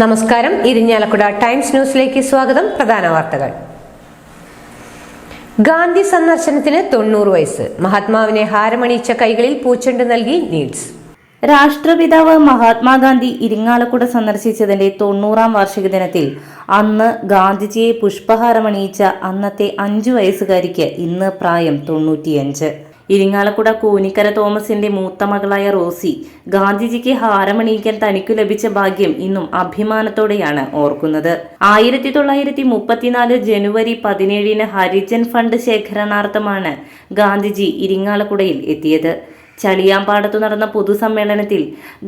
നമസ്കാരം. ഇരിഞ്ഞാലക്കുട ടൈംസ് ന്യൂസിലേക്ക് സ്വാഗതം. പ്രധാന വാർത്തകൾ. ഗാന്ധി സന്ദർശനത്തിന് തൊണ്ണൂറ് വയസ്സ്. മഹാത്മാവിനെ ഹാരമണിയിച്ച കൈകളിൽ പൂച്ചെണ്ട് നൽകി നീഡ്സ്. രാഷ്ട്രപിതാവ് മഹാത്മാഗാന്ധി ഇരിങ്ങാലക്കുട സന്ദർശിച്ചതിന്റെ തൊണ്ണൂറാം വാർഷിക ദിനത്തിൽ അന്ന് ഗാന്ധിജിയെ പുഷ്പഹാരമണിയിച്ച അന്നത്തെ അഞ്ചു വയസ്സുകാരിക്ക് ഇന്ന് പ്രായം തൊണ്ണൂറ്റിയഞ്ച്. ഇരിങ്ങാലക്കുട കൂനിക്കര തോമസിന്റെ മൂത്ത മകളായ റോസി ഗാന്ധിജിക്ക് ഹാരമണിയിക്കാൻ തനിക്കു ലഭിച്ച ഭാഗ്യം ഇന്നും അഭിമാനത്തോടെയാണ് ഓർക്കുന്നത്. ആയിരത്തി തൊള്ളായിരത്തി മുപ്പത്തിനാല് ജനുവരി പതിനേഴിന് ഹരിജൻ ഫണ്ട് ശേഖരണാർത്ഥമാണ് ഗാന്ധിജി ഇരിങ്ങാലക്കുടയിൽ എത്തിയത്. ചളിയാമ്പാടത്തു നടന്ന പൊതുസമ്മേളനത്തിൽ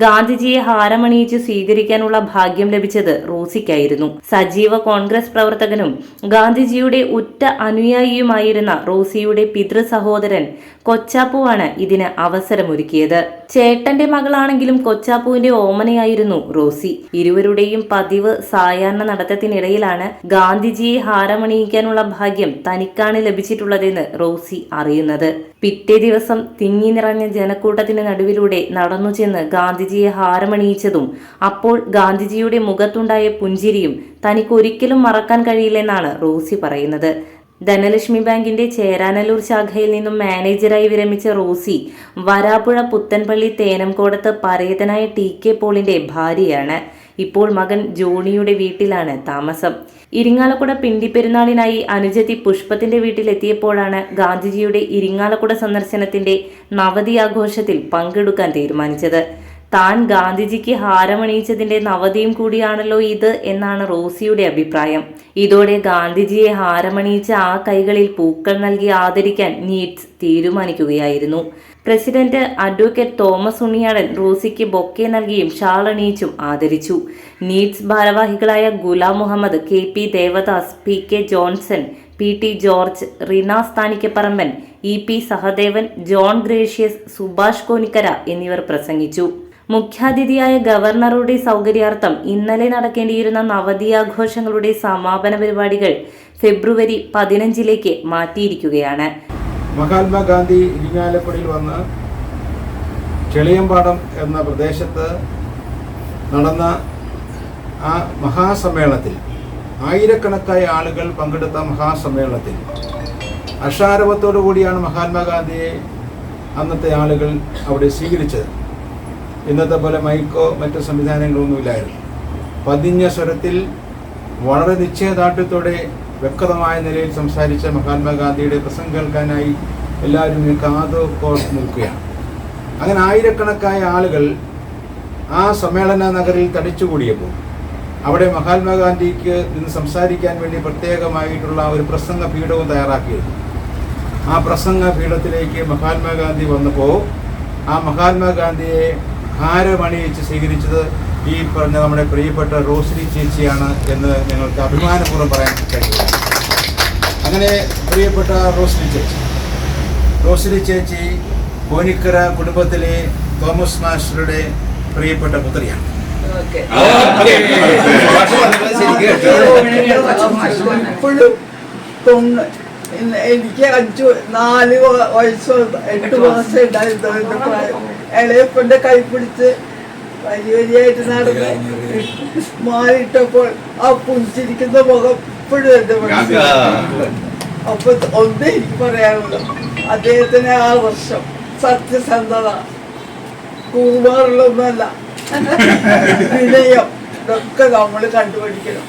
ഗാന്ധിജിയെ ഹാരമണിയിച്ച് സ്വീകരിക്കാനുള്ള ഭാഗ്യം ലഭിച്ചത് റോസിക്കായിരുന്നു. സജീവ കോൺഗ്രസ് പ്രവർത്തകനും ഗാന്ധിജിയുടെ ഉറ്റ അനുയായിയുമായിരുന്ന റോസിയുടെ പിതൃ സഹോദരൻ കൊച്ചാപ്പുവാണ് ഇതിന് അവസരമൊരുക്കിയത്. ചേട്ടന്റെ മകളാണെങ്കിലും കൊച്ചാപ്പുവിന്റെ ഓമനയായിരുന്നു റോസി. ഇരുവരുടെയും പതിവ് സായാഹ്ന നടത്തത്തിനിടയിലാണ് ഗാന്ധിജിയെ ഹാരമണിയിക്കാനുള്ള ഭാഗ്യം തനിക്കാണ് ലഭിച്ചിട്ടുള്ളതെന്ന് റോസി അറിയുന്നത്. പിറ്റേ ദിവസം തിങ്ങി നിറഞ്ഞ ജനക്കൂട്ടത്തിന് നടുവിലൂടെ നടന്നു ചെന്ന് ഗാന്ധിജിയെ ഹാരമണിയിച്ചതും അപ്പോൾ ഗാന്ധിജിയുടെ മുഖത്തുണ്ടായ പുഞ്ചിരിയും തനിക്കൊരിക്കലും മറക്കാൻ കഴിയില്ലെന്നാണ് റോസി പറയുന്നത്. ധനലക്ഷ്മി ബാങ്കിന്റെ ചേരാനല്ലൂർ ശാഖയിൽ നിന്നും മാനേജറായി വിരമിച്ച റോസി വരാപ്പുഴ പുത്തൻപള്ളി തേനംകോടത്ത് പരേതനായ ടി കെ പോളിന്റെ ഭാര്യയാണ്. ഇപ്പോൾ മകൻ ജോണിയുടെ വീട്ടിലാണ് താമസം. ഇരിങ്ങാലക്കുട പിണ്ടിപ്പെരുന്നാളിനായി അനുജത്തി പുഷ്പത്തിന്റെ വീട്ടിലെത്തിയപ്പോഴാണ് ഗാന്ധിജിയുടെ ഇരിങ്ങാലക്കുട സന്ദർശനത്തിന്റെ നവതി ആഘോഷത്തിൽ പങ്കെടുക്കാൻ തീരുമാനിച്ചത്. താൻ ഗാന്ധിജിക്ക് ഹാരമണിയിച്ചതിന്റെ നവതിയും കൂടിയാണല്ലോ ഇത് എന്നാണ് റോസിയുടെ അഭിപ്രായം. ഇതോടെ ഗാന്ധിജിയെ ഹാരമണിയിച്ച ആ കൈകളിൽ പൂക്കൾ നൽകി ആദരിക്കാൻ നീറ്റ്സ് തീരുമാനിക്കുകയായിരുന്നു. പ്രസിഡന്റ് അഡ്വക്കേറ്റ് തോമസ് ഉണ്ണിയാടൻ റൂസിക്ക് ബൊക്കെ നൽകിയും ഷാൾ അണിയിച്ചും ആദരിച്ചു. നീറ്റ്സ് ഭാരവാഹികളായ Ghulam Muhammad K P Devadas P K Johnson P T George Rinas Thanikkaparamban E P Sahadevan John Gracious Subhash Konikkara എന്നിവർ പ്രസംഗിച്ചു. മുഖ്യാതിഥിയായ ഗവർണറുടെ സൗകര്യാർത്ഥം ഇന്നലെ നടക്കേണ്ടിയിരുന്ന നവതിയാഘോഷങ്ങളുടെ സമാപന പരിപാടികൾ ഫെബ്രുവരി പതിനഞ്ചിലേക്ക് മാറ്റിയിരിക്കുകയാണ്. മഹാത്മാഗാന്ധി ഇരിങ്ങാലക്കുടയിൽ വന്ന് ചെളിയമ്പാടം എന്ന പ്രദേശത്ത് നടന്ന ആ മഹാസമ്മേളനത്തിൽ ആയിരക്കണക്കായ ആളുകൾ പങ്കെടുത്ത മഹാസമ്മേളനത്തിൽ അഷാരവത്തോടു കൂടിയാണ് മഹാത്മാഗാന്ധിയെ അന്നത്തെ ആളുകൾ അവിടെ സ്വീകരിച്ചത്. ഇന്നത്തെ പോലെ മൈക്കോ മറ്റു സംവിധാനങ്ങളൊന്നുമില്ലായിരുന്നു. പതിഞ്ഞ സ്വരത്തിൽ വളരെ നിശ്ചയദാർഢ്യത്തോടെ വ്യക്തമായ നിലയിൽ സംസാരിച്ച മഹാത്മാഗാന്ധിയുടെ പ്രസംഗം കേൾക്കാനായി എല്ലാവരും കാതു നിൽക്കുകയാണ് അങ്ങനെ ആയിരക്കണക്കായ ആളുകൾ ആ സമ്മേളന നഗറിൽ തടിച്ചുകൂടിയപ്പോൾ അവിടെ മഹാത്മാഗാന്ധിക്ക് നിന്ന് സംസാരിക്കാൻ വേണ്ടി പ്രത്യേകമായിട്ടുള്ള ഒരു പ്രസംഗ പീഠവും തയ്യാറാക്കിയിരുന്നു. ആ പ്രസംഗ പീഠത്തിലേക്ക് മഹാത്മാഗാന്ധി വന്നപ്പോൾ ആ മഹാത്മാഗാന്ധിയെ ഹാരമണിയിച്ച് സ്വീകരിച്ചത് ഈ പറഞ്ഞ നമ്മുടെ പ്രിയപ്പെട്ട റോസ്ലി ചേച്ചിയാണ് എന്ന് ഞങ്ങൾക്ക് അഭിമാനപൂർവം പറയാൻ കഴിയും അങ്ങനെ പ്രിയപ്പെട്ട റോസ്ലി ചേച്ചി. റോസ്ലി ചേച്ചി കോനിക്കര കുടുംബത്തിലെ തോമസ് മാസ്റ്ററുടെ പ്രിയപ്പെട്ട പുത്രിയാണ്. ഇപ്പോഴും എനിക്ക് അഞ്ചു നാല് വയസ്സോ എട്ട് മാസം ഉണ്ടായിരുന്നു. ഇളയപ്പന്റെ കൈ പിടിച്ച് വലിയ വലിയായിട്ട് നടന്ന് മാറിയിട്ടപ്പോൾ ആ പുഞ്ചിരിക്കുന്ന മുഖം എപ്പോഴും എന്റെ മനസ്സിൽ അപ്പൊ ഒന്നേ എനിക്ക് പറയാനുള്ളൂ. അദ്ദേഹത്തിന് ആ വർഷം സത്യസന്ധത കൂറുമാറുള്ളൊന്നുമല്ല വിനയം ഇതൊക്കെ നമ്മൾ കണ്ടുപിടിക്കണം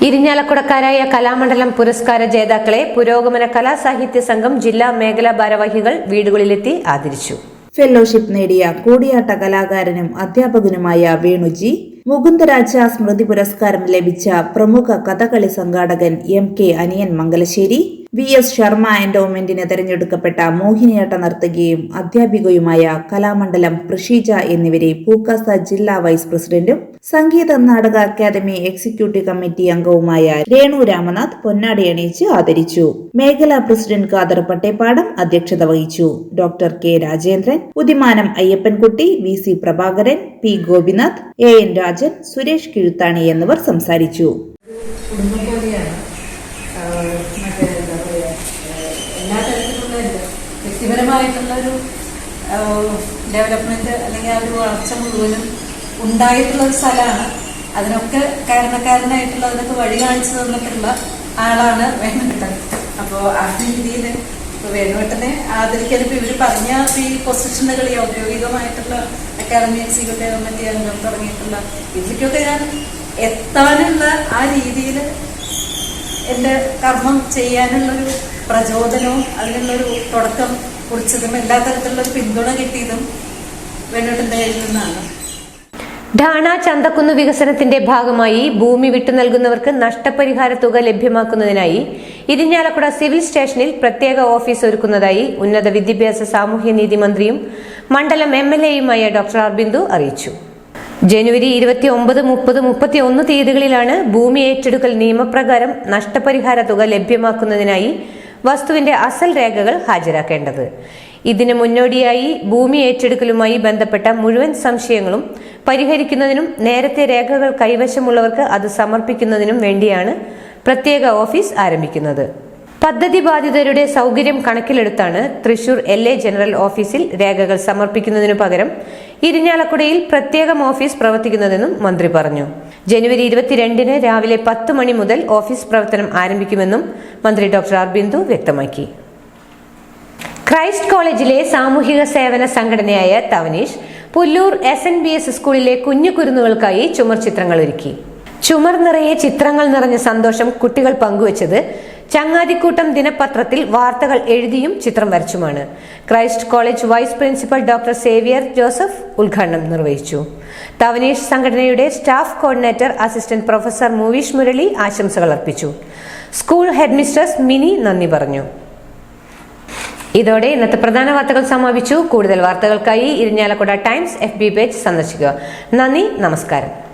ഇരിഞ്ഞാലക്കുടക്കാരായ കലാമണ്ഡലം പുരസ്കാര ജേതാക്കളെ പുരോഗമന കലാസാഹിത്യ സംഘം ജില്ലാ മേഖലാ ഭാരവാഹികൾ വീടുകളിലെത്തി ആദരിച്ചു. ഫെലോഷിപ്പ് നേടിയ കൂടിയാട്ട കലാകാരനും അധ്യാപകനുമായ വേണുജി മുകുന്ദരാജ സ്മൃതി പുരസ്കാരം ലഭിച്ച പ്രമുഖ Kathakali സംഘാടകൻ M K Aniyan Mangalassery V S Sharma എൻഡോമെന്റിന് തെരഞ്ഞെടുക്കപ്പെട്ട മോഹിനിയാട്ട നർത്തകിയും അധ്യാപികയുമായ കലാമണ്ഡലം പ്രഷീജ എന്നിവരെ പൂക്കാസ ജില്ലാ വൈസ് പ്രസിഡന്റും Sangeetha Nataka academy executive committee അംഗവുമായ രേണു രാമനാഥ് പൊന്നാടി അണിയിച്ച് ആദരിച്ചു. മേഖലാ പ്രസിഡന്റ് ഖാദർ പട്ടേപ്പാടം അധ്യക്ഷത വഹിച്ചു. Doctor K Rajendran Udimanam Ayyappankutty V C Prabhakaran P Gopinath A N Rajan Suresh Kizhuthani എന്നിവർ സംസാരിച്ചു കുടുംബം പോലെയാണ് ആഹ് മറ്റേ എന്താ പറയുക എല്ലാ തരത്തിലുള്ള ഇത് വ്യക്തിപരമായിട്ടുള്ള ഒരു ഡെവലപ്മെന്റ് അല്ലെങ്കിൽ ആ ഒരു വളർച്ച മുഴുവനും ഉണ്ടായിട്ടുള്ള ഒരു സ്ഥലമാണ്. അതിനൊക്കെ കാരണക്കാരനായിട്ടുള്ള അതിനൊക്കെ വഴി കാണിച്ചു തന്നിട്ടുള്ള ആളാണ് വേണ്ടത് അപ്പോൾ ആ രീതിയിൽ വേണുവേട്ടനെ ആദരിക്കാൻ ഇപ്പോൾ ഇവർ പറഞ്ഞ ഈ പൊസിഷനുകൾ ഈ ഔദ്യോഗികമായിട്ടുള്ള അക്കാദമി എക്സിക്യൂട്ടീവ് കമ്മിറ്റി അംഗം തുടങ്ങിയിട്ടുള്ള ഇതിലേക്കൊക്കെ ഞാൻ എത്താനുള്ള ആ രീതിയിൽ എന്റെ കർമ്മം ചെയ്യാനുള്ളൊരു പ്രചോദനവും അതിനുള്ളൊരു തുടക്കം കുറിച്ചതും എല്ലാ തരത്തിലുള്ള പിന്തുണ കിട്ടിയതും വേണുവേട്ടന്റെ കയ്യിൽ നിന്നാണ്. ഡാണ ചന്തക്കുന്ന് വികസനത്തിന്റെ ഭാഗമായി ഭൂമി വിട്ടു നൽകുന്നവർക്ക് നഷ്ടപരിഹാര തുക ലഭ്യമാക്കുന്നതിനായി ഇരിഞ്ഞാലക്കുട സിവിൽ സ്റ്റേഷനിൽ പ്രത്യേക ഓഫീസ് ഒരുക്കുന്നതായി ഉന്നത വിദ്യാഭ്യാസ സാമൂഹ്യനീതി മന്ത്രിയും മണ്ഡലം എം എൽ എയുമായ ഡോക്ടർ ആർ ബിന്ദു അറിയിച്ചു. ജനുവരി ഇരുപത്തി ഒമ്പത് മുപ്പത് മുപ്പത്തി ഒന്ന് തീയതികളിലാണ് ഭൂമി ഏറ്റെടുക്കൽ നിയമപ്രകാരം നഷ്ടപരിഹാര തുക ലഭ്യമാക്കുന്നതിനായി വസ്തുവിന്റെ അസൽ രേഖകൾ ഹാജരാക്കേണ്ടത്. ഇതിന് മുന്നോടിയായി ഭൂമി ഏറ്റെടുക്കലുമായി ബന്ധപ്പെട്ട മുഴുവൻ സംശയങ്ങളും പരിഹരിക്കുന്നതിനും നേരത്തെ രേഖകൾ കൈവശമുള്ളവർക്ക് അത് സമർപ്പിക്കുന്നതിനും വേണ്ടിയാണ് പ്രത്യേക ഓഫീസ് ആരംഭിക്കുന്നത്. പദ്ധതി ബാധിതരുടെ സൗകര്യം കണക്കിലെടുത്താണ് തൃശൂർ എൽ എ ജനറൽ ഓഫീസിൽ രേഖകൾ സമർപ്പിക്കുന്നതിനു പകരം ഇരിഞ്ഞാലക്കുടയിൽ പ്രത്യേകം ഓഫീസ് പ്രവർത്തിക്കുന്നതെന്നും മന്ത്രി പറഞ്ഞു. ജനുവരി ഇരുപത്തിരണ്ടിന് രാവിലെ പത്ത് മണി മുതൽ ഓഫീസ് പ്രവർത്തനം ആരംഭിക്കുമെന്നും മന്ത്രി ഡോക്ടർ ആർ ബിന്ദു വ്യക്തമാക്കി. ക്രൈസ്റ്റ് കോളേജിലെ സാമൂഹിക സേവന സംഘടനയായ Thavanish Pullur S N B S സ്കൂളിലെ കുഞ്ഞു കുരുന്നുകൾക്കായി ചുമർ ചിത്രങ്ങൾ ഒരുക്കി. ചുമർ നിറയെ ചിത്രങ്ങൾ നിറഞ്ഞ സന്തോഷം കുട്ടികൾ പങ്കുവച്ചത് ചങ്ങാതിക്കൂട്ടം ദിനപത്രത്തിൽ വാർത്തകൾ എഴുതിയും ചിത്രം വരച്ചുമാണ്. Christ college vice principal doctor Xavier Joseph ഉദ്ഘാടനം നിർവഹിച്ചു. തവനീഷ് സംഘടനയുടെ staff coordinator assistant professor Moovish Murali ആശംസകൾ അർപ്പിച്ചു. സ്കൂൾ ഹെഡ് മിസ്റ്റേഴ്സ് മിനി നന്ദി പറഞ്ഞു. ഇതോടെ ഇന്നത്തെ പ്രധാന വാർത്തകൾ സമാപിച്ചു. കൂടുതൽ വാർത്തകൾക്കായി Irinjalakuda times F B page സന്ദർശിക്കുക. നന്ദി നമസ്കാരം.